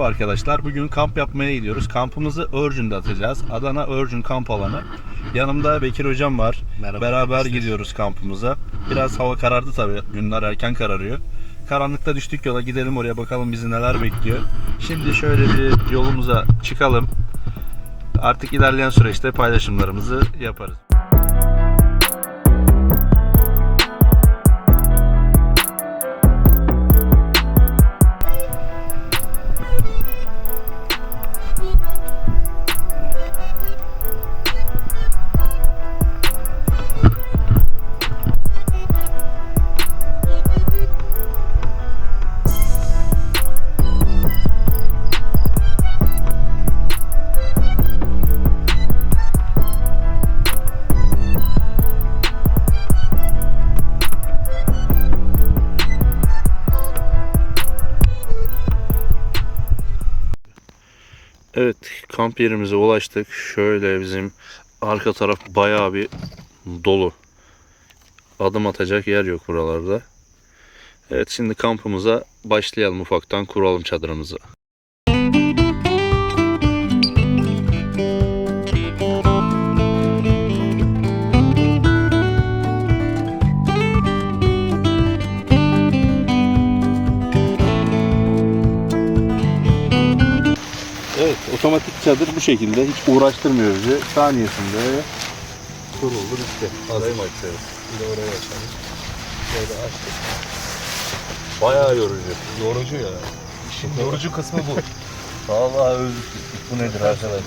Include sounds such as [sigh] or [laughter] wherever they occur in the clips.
Merhaba arkadaşlar. Bugün kamp yapmaya gidiyoruz. Kampımızı Örcün'de atacağız. Adana Örcün kamp alanı. Yanımda Bekir hocam var. Merhaba Beraber arkadaşlar. gidiyoruz kampımıza. Biraz hava karardı tabii. Günler erken kararıyor. Karanlıkta düştük yola. Gidelim oraya bakalım bizi neler bekliyor. Şimdi şöyle bir yolumuza çıkalım. Artık ilerleyen süreçte paylaşımlarımızı yaparız. Evet kamp yerimize ulaştık. Şöyle bizim arka taraf bayağı bir dolu. Adım atacak yer yok buralarda. Evet şimdi kampımıza başlayalım ufaktan kuralım çadırımızı. Evet otomatik çadır bu şekilde hiç uğraştırmıyor bizi. Saniyesinde kuruldu bitti. Hazır açıyoruz. Bir de oraya açalım. Böyle açtık. Bayağı yorucu. Yorucu ya. İşin yorucu kısmı bu. [laughs] Vallahi öldük. Bu nedir arkadaş?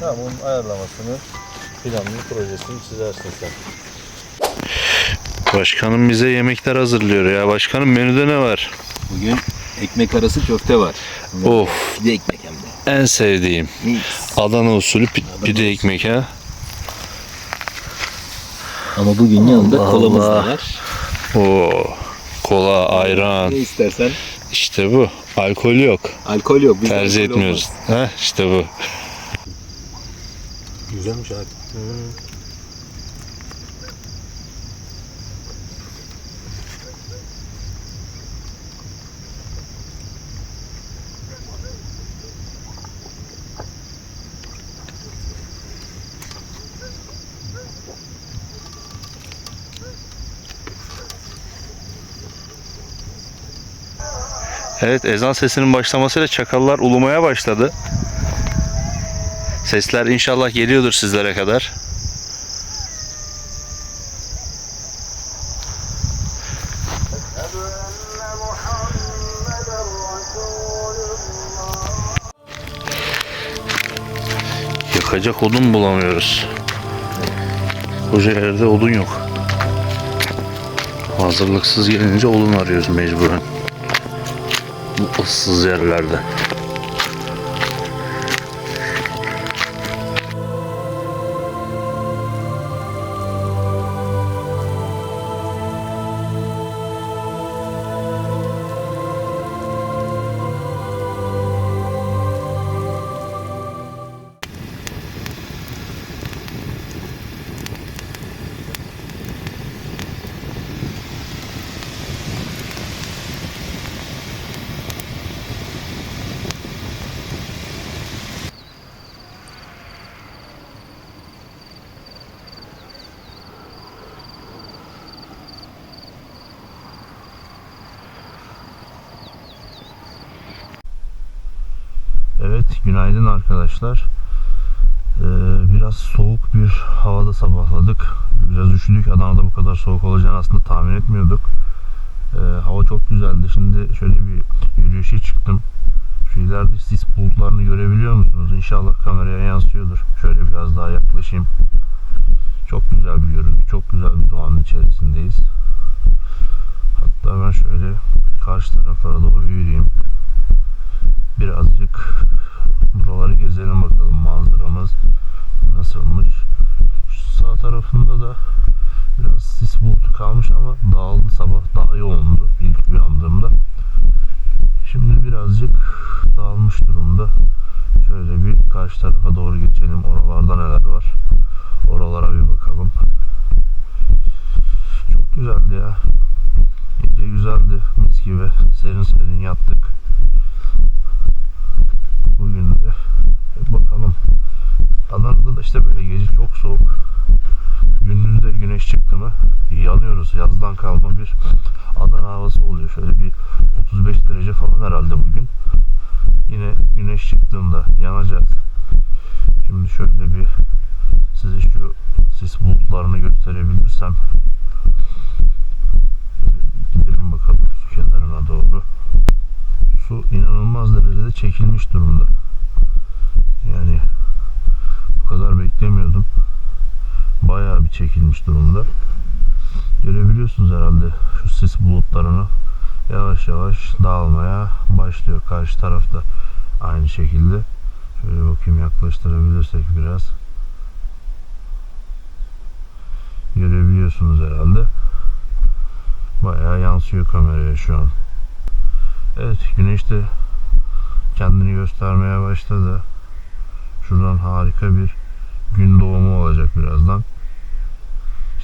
Tamam onun ayarlamasını, planını, projesini çizersin sen. Başkanım bize yemekler hazırlıyor ya. Başkanım menüde ne var? Bugün ekmek arası köfte var. Of Bir de ekmek. En sevdiğim. Adana usulü pi- pide ekmek ha. Ama bugün yanında Allah kolamız da Allah. var. Oo, kola, ayran. Ne istersen. İşte bu. Alkol yok. Alkol yok. Biz Tercih etmiyoruz. Ha, işte bu. Güzelmiş abi. Evet ezan sesinin başlamasıyla çakallar ulumaya başladı. Sesler inşallah geliyordur sizlere kadar. Yakacak odun bulamıyoruz. Koca yerde odun yok. Hazırlıksız gelince odun arıyoruz mecburen. Bu ıssız yerlerde. Günaydın arkadaşlar. Ee, biraz soğuk bir havada sabahladık. Biraz üşüdük. Adana'da bu kadar soğuk olacağını aslında tahmin etmiyorduk. Ee, hava çok güzeldi. Şimdi şöyle bir yürüyüşe çıktım. Şu ileride sis bulutlarını görebiliyor musunuz? İnşallah kameraya yansıyordur. Şöyle biraz daha yaklaşayım. Çok güzel bir görüntü. Çok güzel bir doğanın içerisindeyiz. Hatta ben şöyle karşı taraflara doğru yürüyeyim. Birazcık buraları gezelim bakalım manzaramız nasılmış. Şu sağ tarafında da biraz sis bulutu kalmış ama dağıldı sabah daha yoğundu İşte böyle gece çok soğuk. Gündüzde güneş çıktı mı yanıyoruz. Yazdan kalma bir Adana havası oluyor. Şöyle bir 35 derece falan herhalde bugün. Yine güneş çıktığında yanacağız. Şimdi şöyle bir size şu sis bulutlarını gösterebilirsem gidelim bakalım su kenarına doğru. Su inanılmaz derecede çekilmiş durumda. Yani bu kadar beklemiyordum. Bayağı bir durumda. Görebiliyorsunuz herhalde şu sis bulutlarını yavaş yavaş dağılmaya başlıyor. Karşı tarafta aynı şekilde. Şöyle bakayım yaklaştırabilirsek biraz. Görebiliyorsunuz herhalde. Bayağı yansıyor kameraya şu an. Evet güneş de kendini göstermeye başladı. Şuradan harika bir gün doğumu olacak birazdan.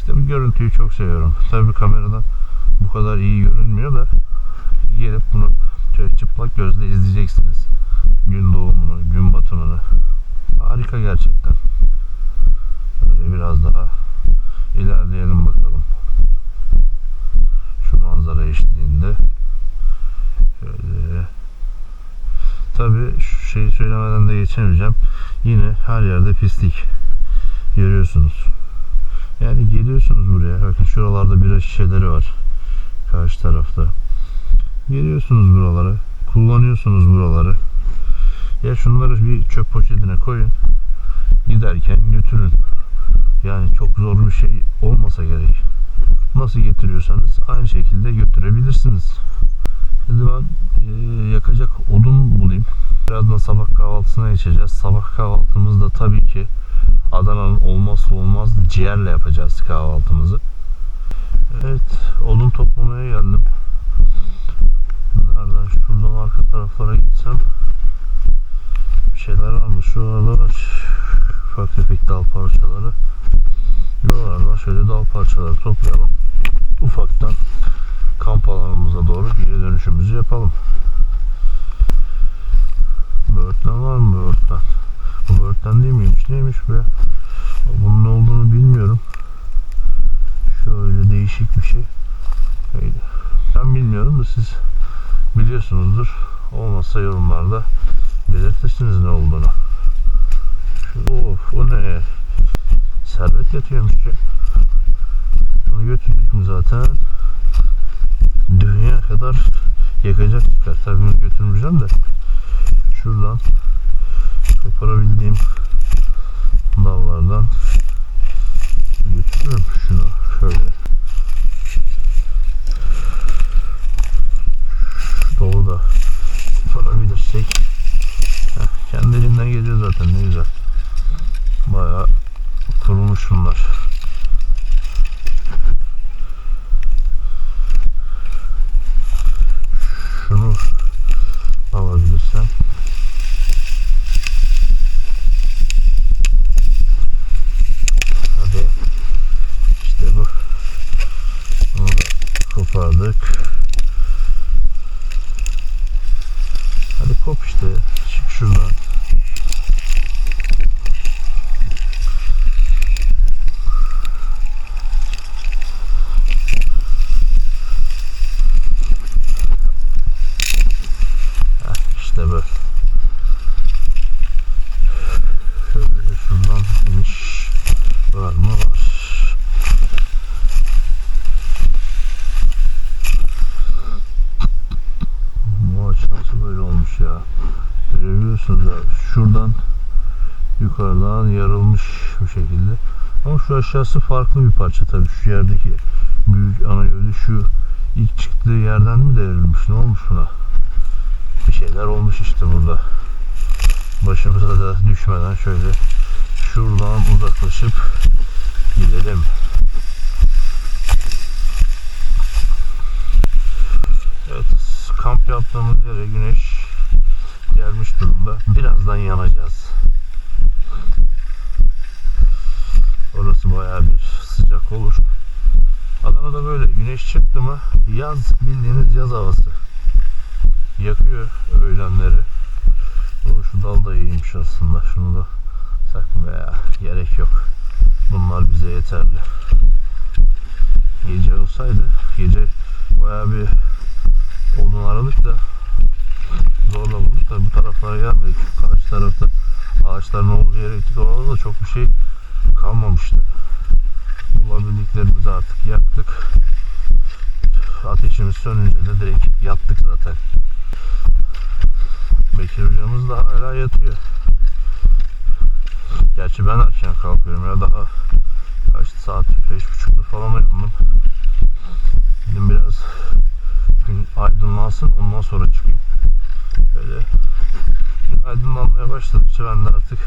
İşte bu görüntüyü çok seviyorum. Tabii kameradan bu kadar iyi görünmüyor da gelip bunu şöyle çıplak gözle izleyeceksiniz. Gün doğumunu, gün batımını. Harika gerçekten. Böyle biraz daha ilerleyelim bakalım. Şu manzara eşliğinde. Şöyle. Tabii şu şeyi söylemeden de geçemeyeceğim. Yine her yerde pislik. Görüyorsunuz. Yani geliyorsunuz buraya. Bakın şuralarda bira şişeleri var. Karşı tarafta. Geliyorsunuz buralara. Kullanıyorsunuz buraları. Ya şunları bir çöp poşetine koyun. Giderken götürün. Yani çok zor bir şey olmasa gerek. Nasıl getiriyorsanız aynı şekilde götürebilirsiniz. Şimdi ben e, yakacak odun bulayım. Birazdan sabah kahvaltısına geçeceğiz. Sabah kahvaltımızda tabii ki Adana'nın olmazsa olmaz ciğerle yapacağız kahvaltımızı. Evet, odun toplamaya geldim. Nereden? Şuradan arka taraflara gitsem bir şeyler var mı? Şurada var. Ufak tefek dal parçaları. Buralardan şöyle dal parçaları toplayalım. Ufaktan kamp alanımıza doğru geri dönüşümüzü yapalım. Böğürtlen var mı böğürtlen? Bu böğürtlen değil miymiş? Neymiş bu ya? Bunun ne olduğunu bilmiyorum. Şöyle değişik bir şey. Öyle. Ben bilmiyorum da siz biliyorsunuzdur. Olmazsa yorumlarda belirtirsiniz ne olduğunu. Şu, of o ne? Servet yatıyormuş ya. Bunu götürdük mü zaten? Dünya kadar yakacak çıkar. Tabii bunu götürmeyeceğim de şuradan koparabildiğim dallardan götürürüm şunu şöyle. Şu dolu da koparabilirsek. Heh, kendiliğinden geliyor zaten ne güzel. Bayağı kurumuş bunlar. Şunu alabilirsem. Hadi. İşte bu. Bunu da kopardık. Hadi kop işte. Çık şuradan. Heh, İşte bu. Şöyle şuradan iniş var mı var. Bu ağaç nasıl böyle olmuş ya? Görebiliyorsunuz ya. Şuradan yukarıdan yarılmış bir şekilde. Ama şu aşağısı farklı bir parça tabii. Şu yerdeki büyük ana gövde şu ilk çıktığı yerden mi devrilmiş? Ne olmuş buna? Bir şeyler olmuş işte burada. Başımıza da düşmeden şöyle şuradan uzaklaşıp gidelim. Evet, kamp yaptığımız yere güneş gelmiş durumda. Birazdan yanacağız. Orası bayağı bir sıcak olur. Adana'da böyle güneş çıktı mı yaz bildiğiniz yaz havası. Yakıyor öğlenleri. O şu dal da iyiymiş aslında. Şunu da veya gerek yok. Bunlar bize yeterli. Gece olsaydı gece bayağı bir odun aradık da zorla bulduk da bu taraflara gelmedik. Şu karşı tarafta ağaçların olduğu yere gittik. Orada da çok bir şey kalmamıştı. Bulabildiklerimizi artık yaktık. Ateşimiz sönünce de direkt yattık zaten. Bekir hocamız da hala yatıyor. Gerçi ben erken kalkıyorum ya daha kaçtı saat beş buçukta falan uyandım. Dedim biraz gün aydınlansın ondan sonra çıkayım. Böyle gün aydınlanmaya başladıkça ben de artık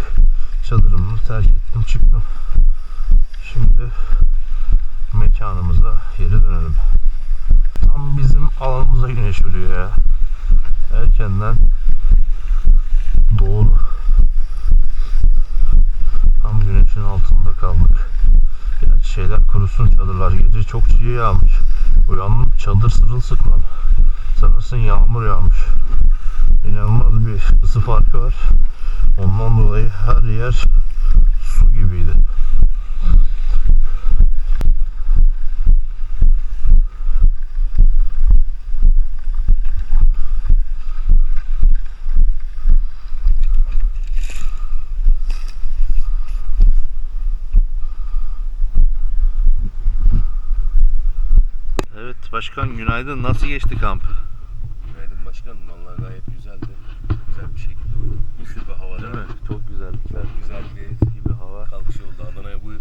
çadırımı terk ettim çıktım. Şimdi mekanımıza geri dönelim. Tam bizim alanımıza güneş vuruyor ya. Erkenden doğdu. Tam güneşin altında kaldık. Gerçi şeyler kurusun çadırlar. Gece çok çiğ yağmış. Uyandım çadır sırılsıklam. Sanırsın yağmur yağmış. İnanılmaz bir ısı farkı var. Ondan dolayı her yer su gibiydi. Başkan günaydın. Nasıl geçti kamp? Günaydın başkanım. Vallahi gayet güzeldi. Güzel bir şekilde uyudum. Mis gibi hava Değil mi? Çok güzel. Çok güzel bir gibi hava. kalkış oldu. Adana'ya bu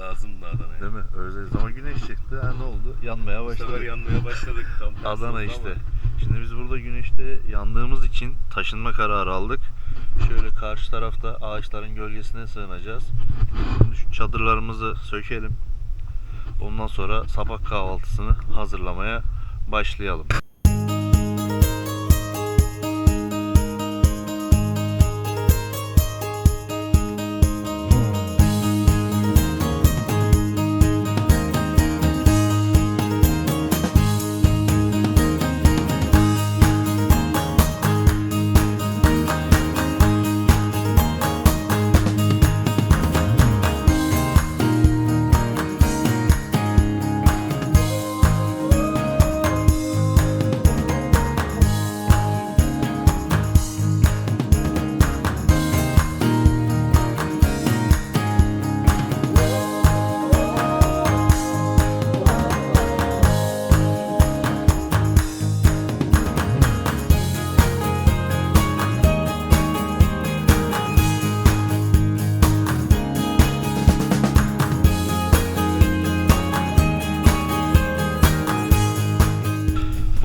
lazımdı Adana'ya. Değil mi? Özleriz ama güneş çıktı. Ha, ne oldu? Yanmaya Bu sefer yanmaya başladık. Tam [laughs] Adana oldu işte. ama Şimdi biz burada güneşte yandığımız için taşınma kararı aldık. Şöyle karşı tarafta ağaçların gölgesine sığınacağız. Şimdi şu çadırlarımızı sökelim. Ondan sonra sabah kahvaltısını hazırlamaya başlayalım.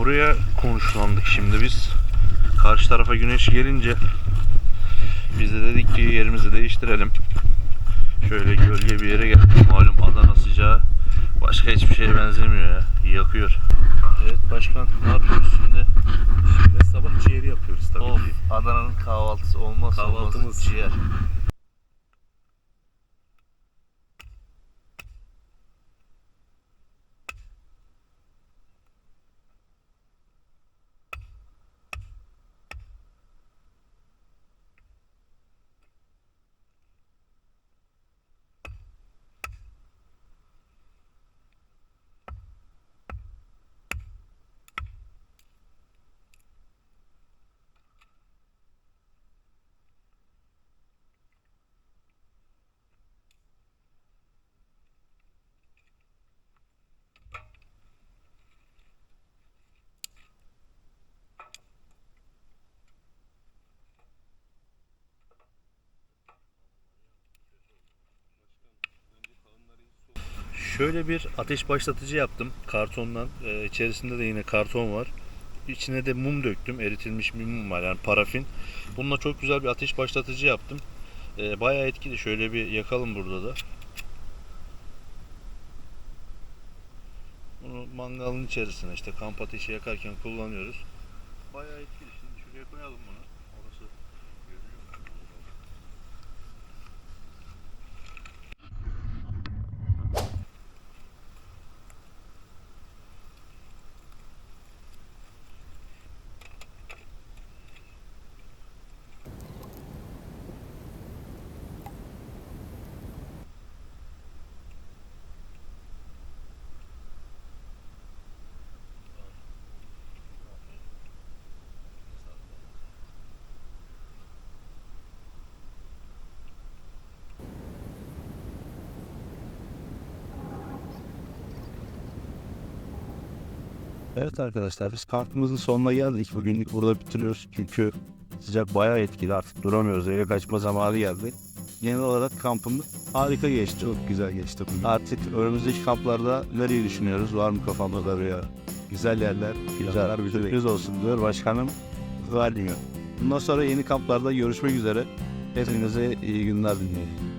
Buraya konuşlandık şimdi biz. Karşı tarafa güneş gelince biz de dedik ki yerimizi değiştirelim. Şöyle gölge bir yere geldik. Malum Adana sıcağı başka hiçbir şeye benzemiyor ya. Yakıyor. Evet başkan ne yapıyoruz şimdi? Şimdi sabah ciğeri yapıyoruz tabii Of ki. Adana'nın kahvaltısı olmazsa Kahvaltımız. ciğer. Şöyle bir ateş başlatıcı yaptım kartondan. Ee, içerisinde de yine karton var. İçine de mum döktüm. Eritilmiş bir mum var yani parafin. Bununla çok güzel bir ateş başlatıcı yaptım. Ee, bayağı etkili. Şöyle bir yakalım burada da. Bunu mangalın içerisine işte kamp ateşi yakarken kullanıyoruz. Bayağı etkili. Şimdi şuraya koyalım bunu. Evet arkadaşlar biz kampımızın sonuna geldik. Bugünlük burada bitiriyoruz. Çünkü sıcak bayağı etkili artık duramıyoruz. Eve kaçma zamanı geldi. Genel olarak kampımız harika geçti. Çok güzel geçti. Artık önümüzdeki kamplarda nereyi düşünüyoruz? Var mı kafamda da bir güzel yerler, güzeller bir sürpriz olsun diyor başkanım. Vermiyor. Bundan sonra yeni kamplarda görüşmek üzere. Hepinize iyi günler diliyorum.